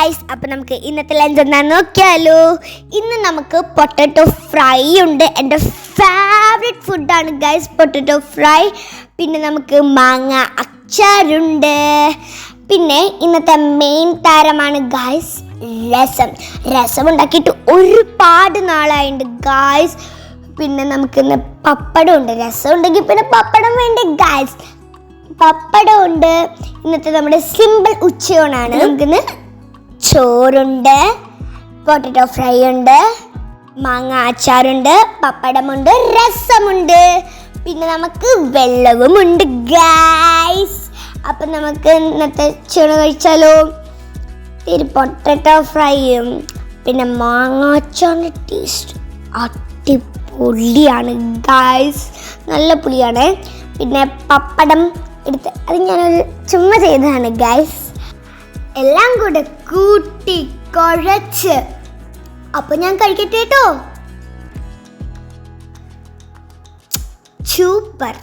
Guys അപ്പം നമുക്ക് ഇന്നത്തെ ലഞ്ച് എന്താണെന്ന് നോക്കിയാലോ? ഇന്ന് നമുക്ക് പൊട്ടറ്റോ ഫ്രൈ ഉണ്ട്. എന്റെ ഫേവറേറ്റ് ഫുഡാണ് ഗൈസ് പൊട്ടറ്റോ ഫ്രൈ പിന്നെ നമുക്ക് മാങ്ങ അച്ചാറുണ്ട്. പിന്നെ ഇന്നത്തെ മെയിൻ താരമാണ് ഗായ്സ് രസം. രസം ഉണ്ടാക്കിയിട്ട് ഒരുപാട് നാളായിട്ടുണ്ട് ഗായ്സ് പിന്നെ നമുക്കിന്ന് പപ്പടം ഉണ്ട്. രസം ഉണ്ടെങ്കിൽ പിന്നെ പപ്പടം വേണ്ട ഗായ്സ് പപ്പടം ഉണ്ട്. ഇന്നത്തെ നമ്മുടെ സിമ്പിൾ ഉച്ചയോണാണ്. നമുക്കിന്ന് ചോറുണ്ട് പൊട്ടറ്റോ ഫ്രൈ ഉണ്ട് മാങ്ങ അച്ചാറുണ്ട് പപ്പടമുണ്ട് രസമുണ്ട്. പിന്നെ നമുക്ക് വെള്ളവുമുണ്ട് ഗായ്സ് അപ്പം നമുക്ക് ഇന്നത്തെ ചോറ് കഴിച്ചാലോ? തിരി പൊട്ടറ്റോ ഫ്രൈയും പിന്നെ മാങ്ങ അച്ചാറിന്റെ ടേസ്റ്റ് അടിപൊളിയാണ് ഗായ്സ് നല്ല പുളിയാണ്. പിന്നെ പപ്പടം എടുത്ത് അത് ഞാനൊരു ചുമ്മാ ചെയ്തതാണ് ഗായ്സ് എല്ലാം കൂടെ കൂട്ടി കുഴച്ച്. അപ്പൊ ഞാൻ കഴിക്കട്ടെ കേട്ടോ സൂപ്പർ.